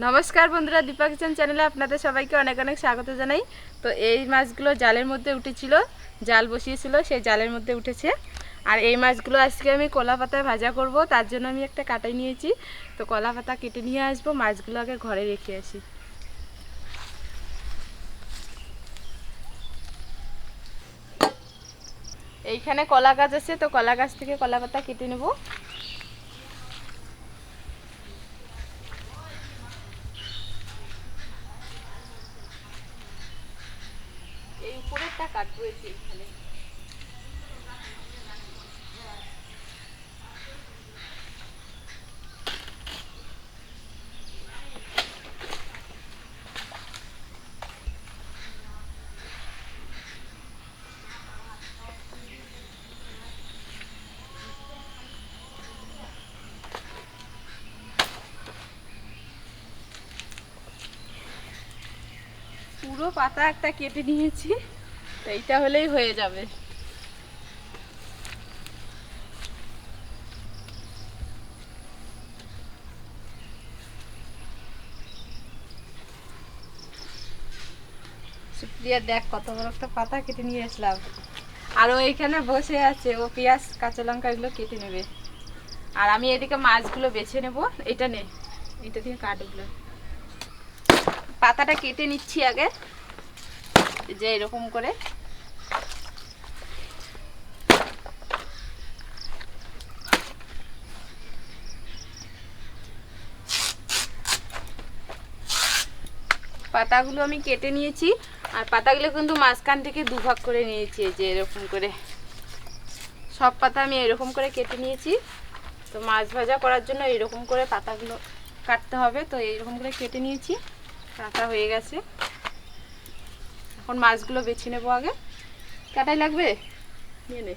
নমস্কার বন্ধুরা দীপা কিচেন চ্যানেলে আপনাদের সবাইকে অনেক অনেক স্বাগত জানাই। তো এই মাছগুলো জালের মধ্যে উঠেছিল, জাল বসিয়েছিল, সেই জালের মধ্যে উঠেছে। আর এই মাছগুলো আজকে আমি কলা পাতায় ভাজা করব, তার জন্য আমি একটা কাটাই নিয়েছি। তো কলা পাতা কেটে নিয়ে আসব, মাছগুলো আগে ঘরে রেখে আসি। এইখানে কলা গাছ আছে, তো কলা গাছ থেকে কলা পাতা কেটে নেব। এই কাটবো এই এখানে। পুরো পাতা একটা কেটে নিয়েছি। এইটা হলেই হয়ে যাবে। সুপ্রিয়া, দেখ কত বড় একটা পাতা কেটে নিয়ে আসলাম। আর ও বসে আছে, ও পেঁয়াজ, কাঁচা লঙ্কা এগুলো কেটে নেবে। আর আমি এদিকে মাছগুলো বেছে নেব, এটা নে, এটা দিয়ে কাটগুলো পাতাটা কেটে নিচ্ছি আগে। যে এরকম করে। পাতাগুলো আমি কেটে নিয়েছি, আর পাতাগুলো কিন্তু মাঝখান থেকে দুভাগ করে নিয়েছি যে এরকম করে। সব পাতা আমি এরকম করে কেটে নিয়েছি। তো মাছ ভাজা করার জন্য এরকম করে পাতাগুলো কাটতে হবে, তো এইরকম করে কেটে নিয়েছি, কাটা হয়ে গেছে। এখন মাছগুলো বেছে নেব আগে। কাটাই লাগবে? নিয়ে নে।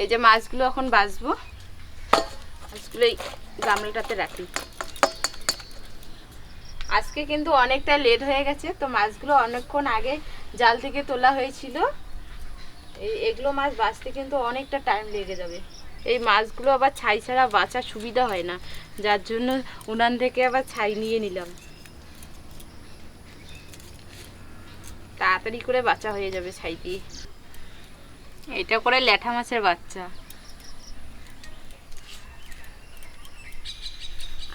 এই যে মাছগুলো এখন বাছবো মাছগুলো এই গামলাটাতে রাখি। আজকে কিন্তু অনেকটা লেট হয়ে গেছে, তো মাছগুলো অনেকক্ষণ আগে জাল থেকে তোলা হয়েছিল। এই এগুলো মাছ বাছতে কিন্তু অনেকটা টাইম লেগে যাবে। এই মাছগুলো আবার ছাই ছাড়া বাঁচার সুবিধা হয় না। যার জন্য উনান থেকে আবার ছাই নিয়ে নিলাম। তাড়াতাড়ি করে বাচ্চা হয়ে যাবে ছাই দিয়ে এটা করে ল্যাঠা মাছের বাচ্চা।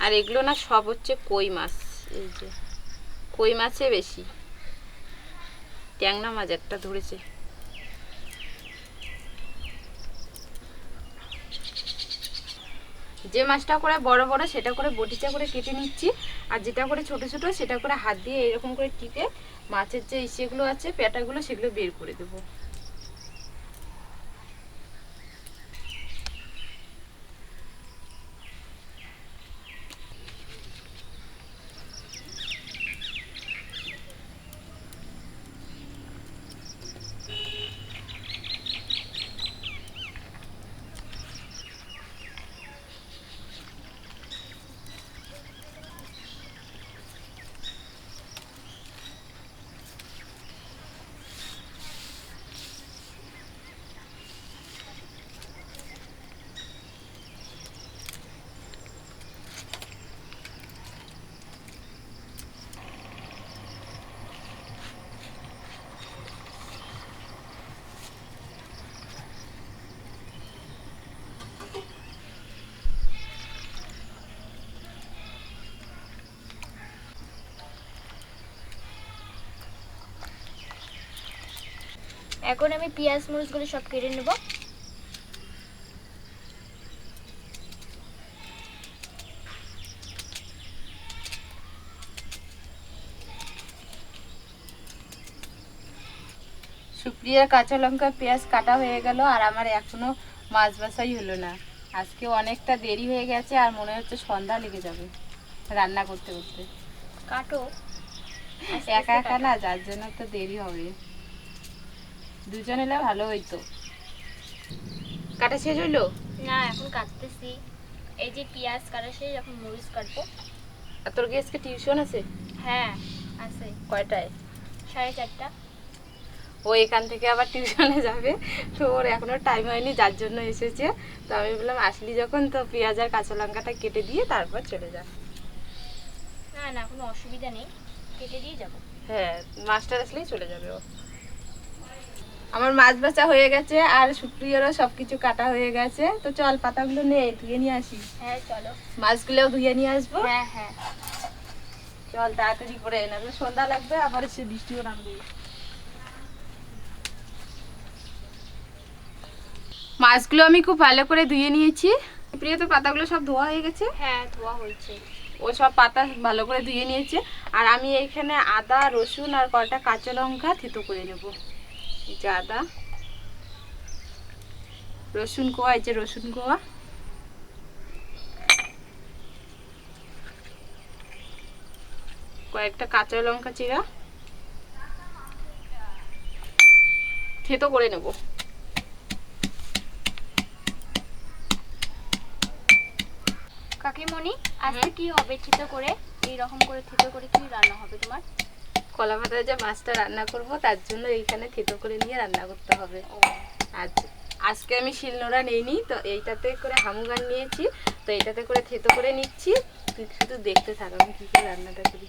আর এগুলো না সব হচ্ছে কই মাছ, এই যে। কই মাছে বেশি। ট্যাংনা মাছ একটা ধরেছে। যে মাছটা করে বড় বড়, সেটা করে বটিচা করে কেটে নিচ্ছি। আর যেটা করে ছোট ছোট, সেটা করে হাত দিয়ে এরকম করে টিপে মাছের যে ইসেগুলো আছে পেটাগুলো সেগুলো বের করে দেবো। এখন আমি পেঁয়াজ মরিচগুলো সব কেটে নেব। সুপ্রিয়ার কাঁচা লঙ্কা পেঁয়াজ কাটা হয়ে গেল আর আমার এখনও মাছ বাসাই হলো না। আজকে অনেকটা দেরি হয়ে গেছে আর মনে হচ্ছে সন্ধ্যা লেগে যাবে রান্না করতে করতে। কাটো। একা একা না যার জন্য তো দেরি হবে। দুজন এলে ভালো হইতো। কাটা শেষ হইল? না এখন কাটতেছি। এই যে পেঁয়াজ কাটা শেষ এখন মরিচ কাটবো। আর তোর কি আজকে টিউশন আছে? হ্যাঁ আছে। কয়টায়? সাড়ে চারটা। ও এখান থেকে আবার টিউশনে যাবে। তো ওর এখনও টাইম হয়নি যার জন্য এসেছে। তো আমি বললাম আসলি যখন তো পেঁয়াজ আর কাঁচা লঙ্কাটা কেটে দিয়ে তারপর চলে যা। না না না কোনো অসুবিধা নেই। কেটে দিয়ে যাব। হ্যাঁ মাস্টার আসলেই চলে যাবে ও। আমার মাছ বাছা হয়ে গেছে আর সুপ্রিয়রও সব কিছু কাটা হয়ে গেছে। তো চল পাতাগুলো নে ধুয়ে নিয়ে আসি। হ্যাঁ চলো। মাছগুলোও ধুয়ে নিয়ে আসব। হ্যাঁ হ্যাঁ। চল তাড়াতাড়ি করে না সন্ধ্যা লাগবে আবার সে বৃষ্টিও নামবে। মাছগুলো আমি খুব ভালো করে ধুয়ে নিয়েছি। প্রিয় তো পাতাগুলো সব ধোয়া হয়ে গেছে? হ্যাঁ ধোয়া হয়েছে। ও সব পাতা ভালো করে ধুয়ে নিয়েছে। আর আমি এইখানে আদা রসুন আর কয়টা কাঁচা লঙ্কা থেতো করে নেব। যে আদা রসুন কোয়া এই যে রসুন কোয়া কয়েকটা কাঁচা লঙ্কা চিরা থেতো করে নেব কাকিমণি আজকে কি হবে? থেতো করে এই রকম করে থেতো করে কি রান্না হবে তোমার? কলা পাতায় যে মাছটা রান্না করব তার জন্য এইখানে থেতো করে নিয়ে রান্না করতে হবে। আজ আজকে আমি শিলনোড়া নিইনি তো এইটাতে করে হামু গান নিয়েছি তো এইটাতে করে থেতো করে নিচ্ছি। তুই শুধু দেখতে থাক আমি কী করে রান্নাটা করি।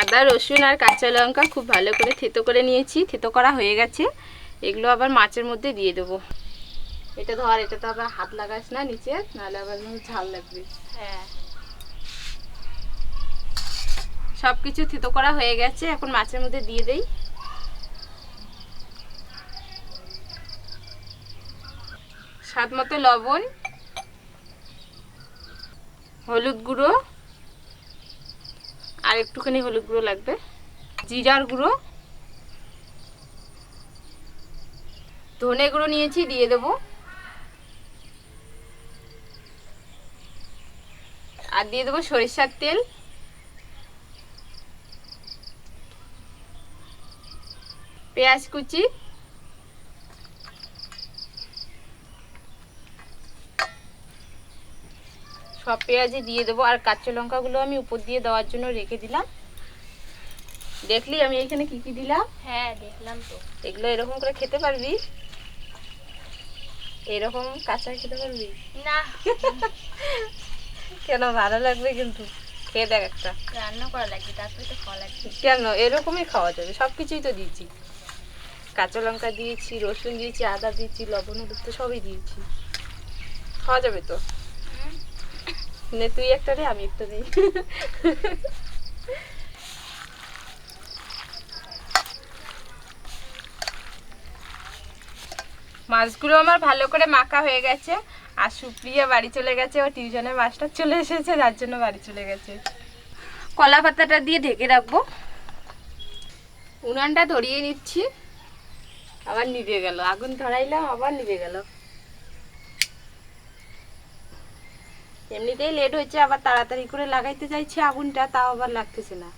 আদা রসুন আর কাঁচা লঙ্কা খুব ভালো করে থেতো করে নিয়েছি থেতো করা হয়ে গেছে। এগুলো আবার মাছের মধ্যে দিয়ে দেবো। এটা ধর এটা তো আবার হাত লাগাস না নিচে নাহলে আবার ঝাল লাগবে। হ্যাঁ। সব কিছু থেতো করা হয়ে গেছে, এখন মাছের মধ্যে দিয়ে দেই। স্বাদ মতো লবণ, হলুদ গুঁড়ো, আর একটুখানি হলুদ গুঁড়ো লাগবে। জিরার গুঁড়ো, ধনে গুঁড়ো নিয়েছি, দিয়ে দেবো। আর দিয়ে দেবো সরিষার তেল। পেঁয়াজ কুচি। সব পেঁয়াজই দিয়ে দেবো। আর কাঁচা লঙ্কাগুলো আমি উপর দিয়ে দেওয়ার জন্য রেখে দিলাম। দেখলি আমি এখানে কি কি দিলাম? হ্যাঁ দেখলাম তো। এগুলো এরকম করে খেতে পারবি? এরকম কাঁচা খেতে পারবি? না। কেন? ভালো লাগবে কিন্তু। খেয়ে দেখ একটা। রান্না করা লাগবে তারপরে তো খাওয়া লাগবে। কেন? এরকমই খাওয়া যাবে। সব কিছুই তো দিয়েছি কাঁচা লঙ্কা দিয়েছি রসুন দিয়েছি আদা দিয়েছি লবণ হলুদ তো সবই দিয়েছি। খাওয়া যাবে তো? নে তুই একটা দে আমি একটা দিই মাছগুলো আমার ভালো করে মাখা হয়ে গেছে আর সুপ্রিয়া বাড়ি চলে গেছে ও টিউশনের মাস্টার চলে এসেছে যার জন্য বাড়ি চলে গেছে। কলা পাতাটা দিয়ে ঢেকে রাখব। উনানটা ধরিয়ে নিচ্ছি। আবার নিভে গেল। আগুন ধরাইলাম আবার নিভে গেল। এমনিতেই লেট হয়েছে, আবার তাড়াতাড়ি করে লাগাইতে চাইছি আগুনটা, তাও আবার লাগতেছে না।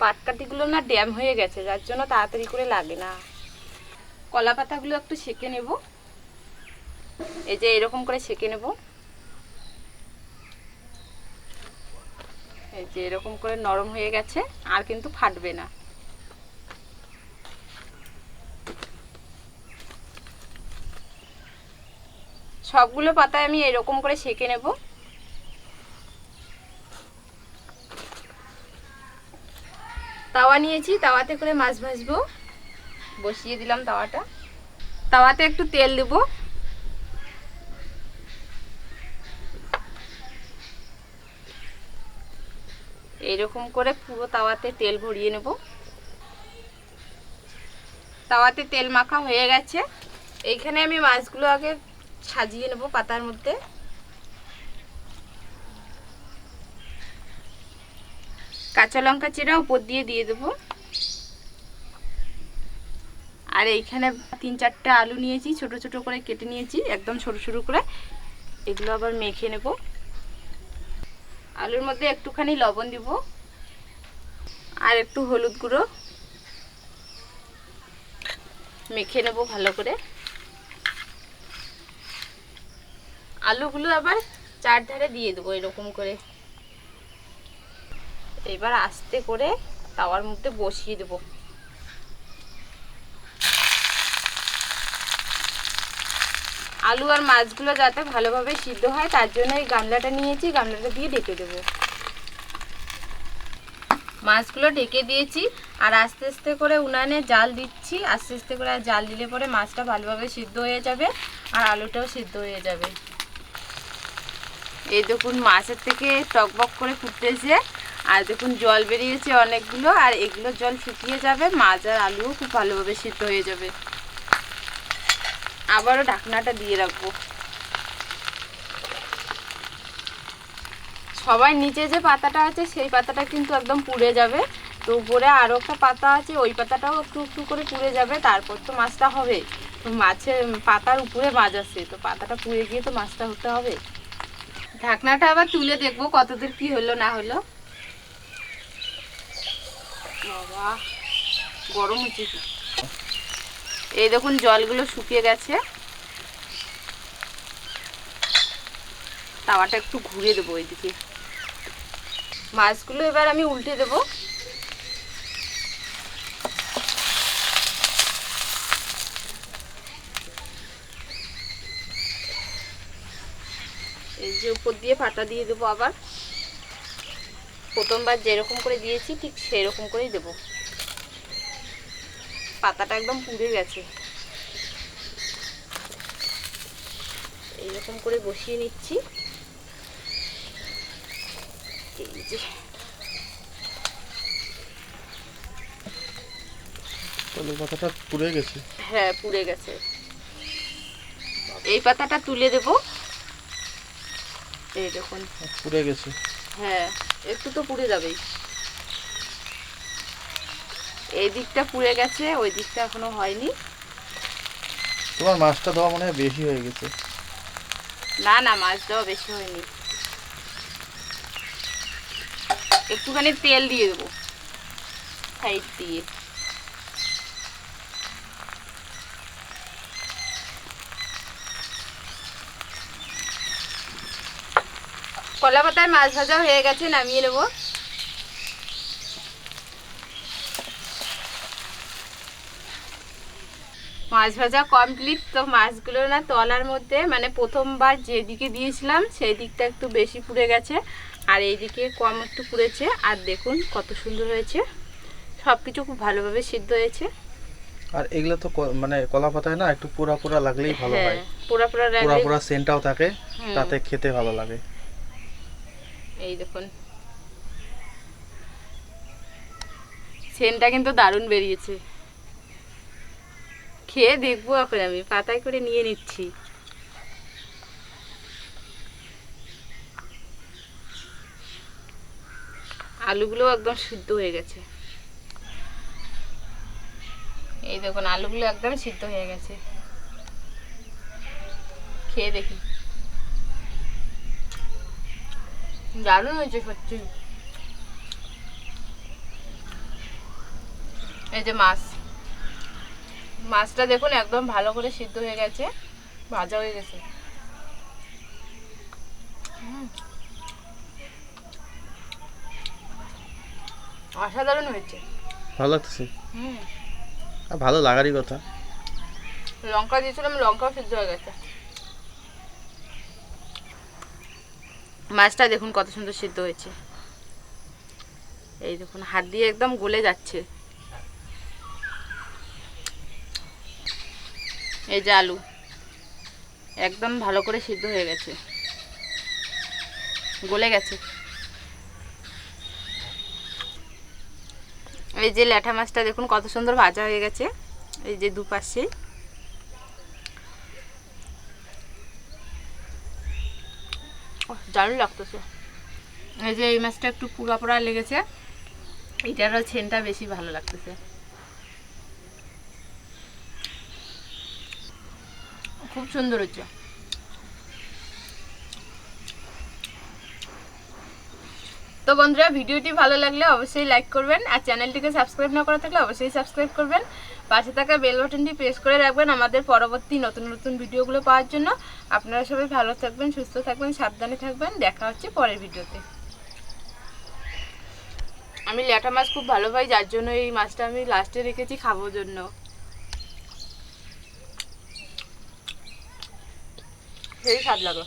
পাটকাঠিগুলো না ড্যাম হয়ে গেছে, যার জন্য তাড়াতাড়ি করে লাগে না। কলা পাতাগুলো একটু সেকে নেব। এই যে এরকম করে সেকে নেব। এই যে এরকম করে নরম হয়ে গেছে, আর কিন্তু ফাটবে না। সবগুলো পাতায় আমি এরকম করে সেকে নেব। তাওয়া নিয়েছি, তাওয়াতে করে মাছ ভাজবো। বসিয়ে দিলাম তাওয়াটা। তাওয়াতে একটু তেল দেব। এইরকম করে পুরো তাওয়াতে তেল ভরিয়ে নেব। তাওয়াতে তেল মাখা হয়ে গেছে। এইখানে আমি মাছগুলো আগে সাজিয়ে নেব পাতার মধ্যে। কাঁচা লঙ্কা চিরা উপর দিয়ে দিয়ে দেবো। আর এইখানে তিন চারটে আলু নিয়েছি, ছোট ছোট করে কেটে নিয়েছি, একদম ছোট ছোট করে। এগুলো আবার মেখে নেব। আলুর মধ্যে একটুখানি লবণ দিব। আর একটু হলুদ গুঁড়ো। মেখে নেব ভালো করে। আলুগুলো আবার চারধারে দিয়ে দেবো এরকম করে। এবার আস্তে করে তাওয়ার মধ্যে বসিয়ে দেবো। আলু আর মাছগুলো যাতে ভালোভাবে সিদ্ধ হয়, তার জন্য এই গামলাটা নিয়েছি, গামলাটা দিয়ে ঢেকে দেবো। মাছগুলো ঢেকে দিয়েছি, আর আস্তে আস্তে করে উনানে জাল দিচ্ছি। আস্তে আস্তে করে জাল দিলে পরে মাছটা ভালোভাবে সিদ্ধ হয়ে যাবে, আর আলুটাও সিদ্ধ হয়ে যাবে। এই দেখুন মাছের থেকে টকবক করে ফুটতেছে আর দেখুন জল বেরিয়েছে অনেকগুলো, আর এগুলো জল শুকিয়ে যাবে, মাছ আর আলুও খুব ভালোভাবে সিদ্ধ হয়ে যাবে। আবারও ঢাকনাটা দিয়ে রাখব। সবার নিচে যে পাতাটা আছে, সেই পাতাটা কিন্তু একদম পুড়ে যাবে। তো উপরে আরও একটা পাতা আছে, ওই পাতাটাও একটু একটু করে পুড়ে যাবে, তারপর তো মাছটা হবে। মাছের পাতার উপরে মাছ আছে, তো পাতাটা পুড়ে গিয়ে তো মাছটা হতে হবে। ঢাকনাটা আবার তুলে দেখব কতদূর কি হলো, না হলো। বাবা, গরম হচ্ছে এই দেখুন, জলগুলো শুকিয়ে গেছে। তাওয়াটা একটু ঘুরে দেবো ওইদিকে। মাছগুলো এবার আমি উল্টে দেবো। যে উপর দিয়ে ফাটা দিয়ে দেবো আবার। প্রথমবার যেরকম করে দিয়েছি ঠিক সেরকম করেই দেবো। পাতাটা একদম পুড়ে গেছে। এইরকম করে বসিয়ে নিচ্ছি। এই যে। পাতাটা পুড়ে গেছে। হ্যাঁ পুড়ে গেছে। এই পাতাটা তুলে দেব। এই দেখুন। পুড়ে গেছে। হ্যাঁ একটু তো পুড়ে যাবেই। এই দিকটা পুড়ে গেছে ওই দিকটা এখনও হয়নি। তোমার মাছটা দেওয়া মনে হয় বেশি হয়ে গেছে। না না মাছ দেওয়া বেশি হয়নি। একটুখানি তেল দিয়ে দেবো। সাইড দিয়ে। কলা পাতায় মাছ ভাজা হয়ে গেছে নামিয়ে নেব। মাছ ভাজা কমপ্লিট তো মাছগুলো না তলার মধ্যে মানে প্রথমবার যেদিকে দিয়েছিলাম সেই দিকটা একটু বেশি পুড়ে গেছে আর এইদিকে কম একটু পুড়েছে আর দেখুন কত সুন্দর হয়েছে। সব কিছু খুব ভালোভাবে সিদ্ধ হয়েছে। আর এগুলো তো মানে কলা পাতায় না একটু পোড়া পোড়া লাগলেই ভালো হ্যাঁ। হয় পোড়া পোড়া পোড়া পোড়া সেন্টটাও থাকে তাতে খেতে ভালো লাগে। এই দেখুন। সেন্টটা কিন্তু দারুণ বেরিয়েছে। খেয়ে দেখব এখন আমি, পাতায় করে নিয়ে নিচ্ছি। আলুগুলো একদম সিদ্ধ হয়ে গেছে। এই দেখুন, আলুগুলো একদম সিদ্ধ হয়ে গেছে। খেয়ে দেখি। দারুণ হয়েছে সত্যি এই যে মাছ। মাছটা দেখুন একদম ভালো করে সিদ্ধ হয়ে গেছে। ভাজা হয়ে গেছে। অসাধারণ হয়েছে। ভালো লাগতেছে। ভালো লাগারই কথা। লঙ্কা দিয়েছিলাম লঙ্কাও সিদ্ধ হয়ে গেছে। মাছটা দেখুন কত সুন্দর সিদ্ধ হয়েছে। এই দেখুন, হাত দিয়ে একদম গলে যাচ্ছে। এই যে আলু, একদম ভালো করে সিদ্ধ হয়ে গেছে। গলে গেছে। এই যে ল্যাঠা মাছটা দেখুন কত সুন্দর ভাজা হয়ে গেছে। এই যে দুপাশে। দারুণ লাগতেছে। এই যে এই মাছটা একটু পুরা পোড়া লেগেছে, এটারও ছেনটা বেশি ভালো লাগতেছে। খুব সুন্দর হচ্ছে। তো বন্ধুরা, ভিডিওটি ভালো লাগলে অবশ্যই লাইক করবেন আর চ্যানেলটিকে সাবস্ক্রাইব না করা থাকলে অবশ্যই সাবস্ক্রাইব করবেন। পাশে থাকা বেল বাটনটি প্রেস করে রাখবেন আমাদের পরবর্তী নতুন নতুন ভিডিওগুলো পাওয়ার জন্য। আপনারা সবাই ভালো থাকবেন, সুস্থ থাকবেন, সাবধানে থাকবেন। দেখা হচ্ছে পরের ভিডিওতে। আমি ল্যাটা মাছ খুব ভালো পাই যার জন্য এই মাছটা আমি লাস্টে রেখেছি খাবোর জন্য। সেই স্বাদ লাগল